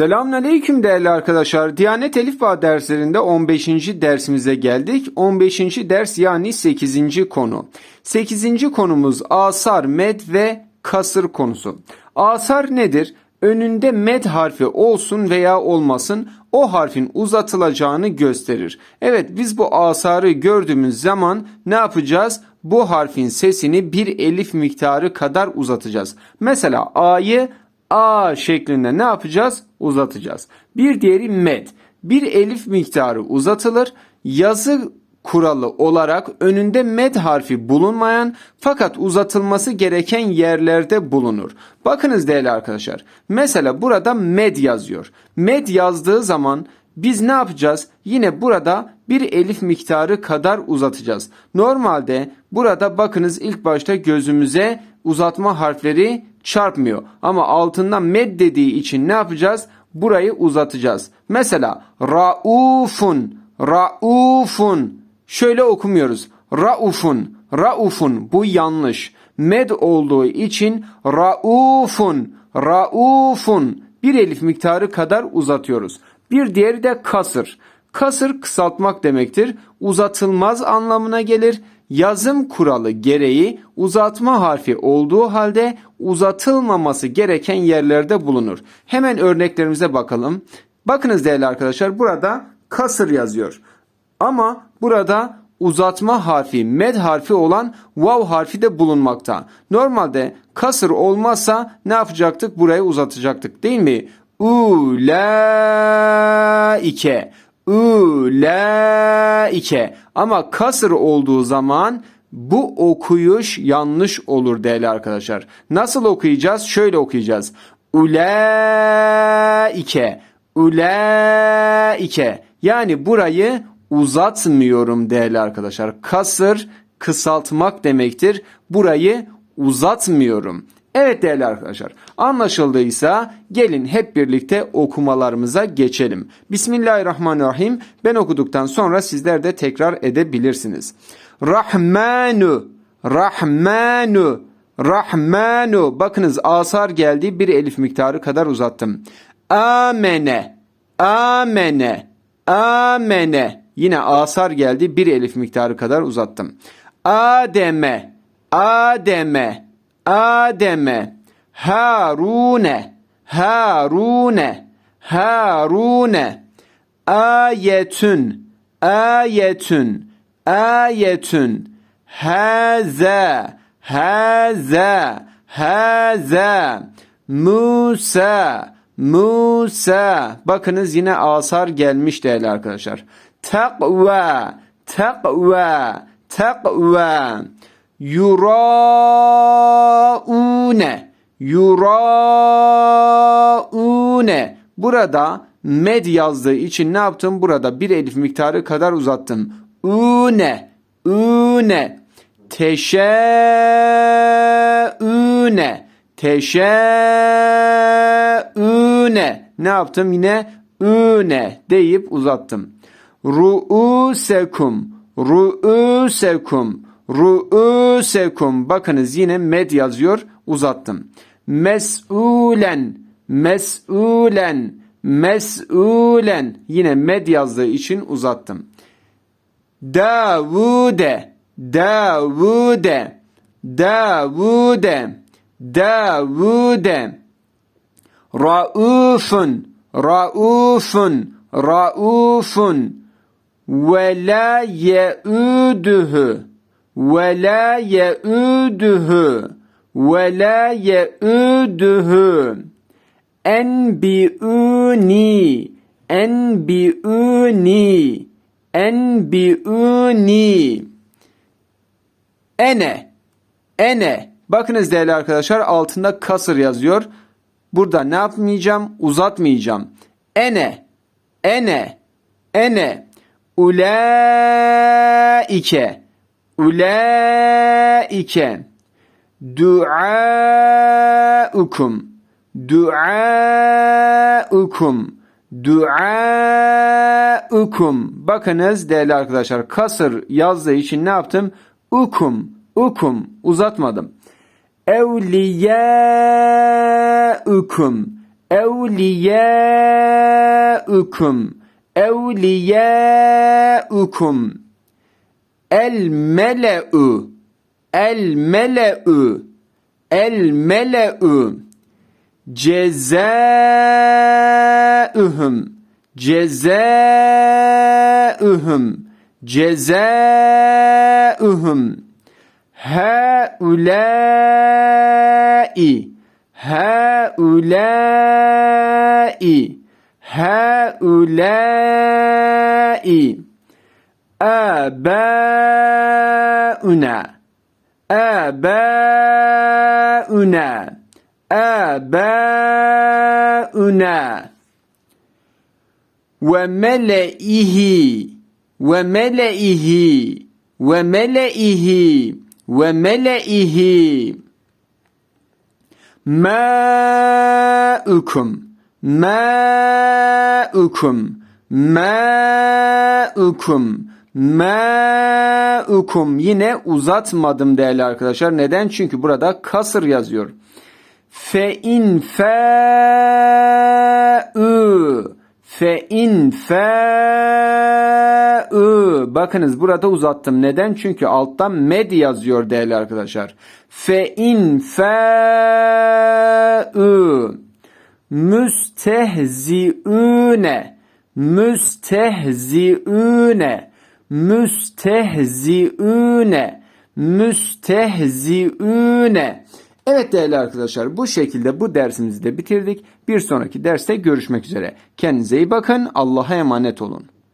Selamünaleyküm değerli arkadaşlar. Diyanet Elif Bağ derslerinde 15. dersimize geldik. 15. ders yani 8. konu. 8. konumuz asar, med ve kasır konusu. Asar nedir? Önünde med harfi olsun veya olmasın o harfin uzatılacağını gösterir. Evet biz bu asarı gördüğümüz zaman ne yapacağız? Bu harfin sesini bir elif miktarı kadar uzatacağız. Mesela A'yı A şeklinde ne yapacağız? Uzatacağız. Bir diğeri med. Bir elif miktarı uzatılır. Yazı kuralı olarak önünde med harfi bulunmayan fakat uzatılması gereken yerlerde bulunur. Bakınız değerli arkadaşlar. Mesela burada med yazıyor. Med yazdığı zaman biz ne yapacağız? Yine burada bir elif miktarı kadar uzatacağız. Normalde burada bakınız ilk başta gözümüze uzatma harfleri çarpmıyor. Ama altından med dediği için ne yapacağız? Burayı uzatacağız. Mesela raufun, raufun. Şöyle okumuyoruz. Raufun, raufun. Bu yanlış. Med olduğu için raufun, raufun. Bir elif miktarı kadar uzatıyoruz. Bir diğeri de kasır. Kasır kısaltmak demektir. Uzatılmaz anlamına gelir. Yazım kuralı gereği uzatma harfi olduğu halde uzatılmaması gereken yerlerde bulunur. Hemen örneklerimize bakalım. Bakınız değerli arkadaşlar burada kasır yazıyor. Ama burada uzatma harfi, med harfi olan vav harfi de bulunmakta. Normalde kasır olmazsa ne yapacaktık? Burayı uzatacaktık değil mi? Ulaike Ülaike ama kasır olduğu zaman bu okuyuş yanlış olur değerli arkadaşlar. Nasıl okuyacağız? Şöyle okuyacağız. Ulaike Ulaike yani burayı uzatmıyorum değerli arkadaşlar. Kasır kısaltmak demektir. Burayı uzatmıyorum. Evet değerli arkadaşlar anlaşıldıysa gelin hep birlikte okumalarımıza geçelim. Bismillahirrahmanirrahim ben okuduktan sonra sizler de tekrar edebilirsiniz. Rahmanu, Rahmanu, Rahmanu. Bakınız asar geldi bir elif miktarı kadar uzattım. Amene, amene, amene. Yine asar geldi bir elif miktarı kadar uzattım. Ademe, Ademe, Adem'e Harune Harune Harune ayetün ayetün ayetün haza haza haza Musa Musa. Bakınız yine asar gelmiş değerli arkadaşlar. Takva takva takva yuraune yuraune burada med yazdığı için ne yaptım? Burada bir elif miktarı kadar uzattım. Une une teşeune teşeune ne yaptım? Yine üne deyip uzattım. Ruusekum ruusekum Ru'usekum. Bakınız yine med yazıyor. Uzattım. Mes'ulen. Mes'ulen. Mes'ulen. Yine med yazdığı için uzattım. Davude. Davude. Davude. Davude. Raufun. Raufun. Raufun. Ve la ye'uduhu ve la ye'uduhu ve la ye'uduhu. Enbi'uni enbi'uni enbi'uni. Ene ene. Bakınız değerli arkadaşlar altında kasır yazıyor. Burada ne yapmayacağım? Uzatmayacağım. Ene ene ene. Ulaike Ulaike duaukum duaukum duaukum bakınız değerli arkadaşlar kasır yazdığı için ne yaptım ukum ukum uzatmadım evliyaukum Evliyâukum. Evliyâukum. El mele'u. El mele'u. El mele'u. Cezaühüm. Cezaühüm. Cezaühüm. Haulâi. Haulâi. Haulâi. Ebeüne. Ebeüne. Ebeüne. Ve meleihi. Ve meleihi. Ve meleihi. Ve meleihi. Ma'ukum Ma'ukum Ma'ukum yine uzatmadım değerli arkadaşlar. Neden? Çünkü burada kasır yazıyor. Fe in fa'u fe in fa'u bakınız burada uzattım. Neden? Çünkü alttan med yazıyor değerli arkadaşlar. Fe in fa'u müstehzi'üne müstehzi'üne müstehzi'üne müstehzi'üne Evet değerli arkadaşlar bu şekilde bu dersimizi de bitirdik. Bir sonraki derste görüşmek üzere. Kendinize iyi bakın. Allah'a emanet olun.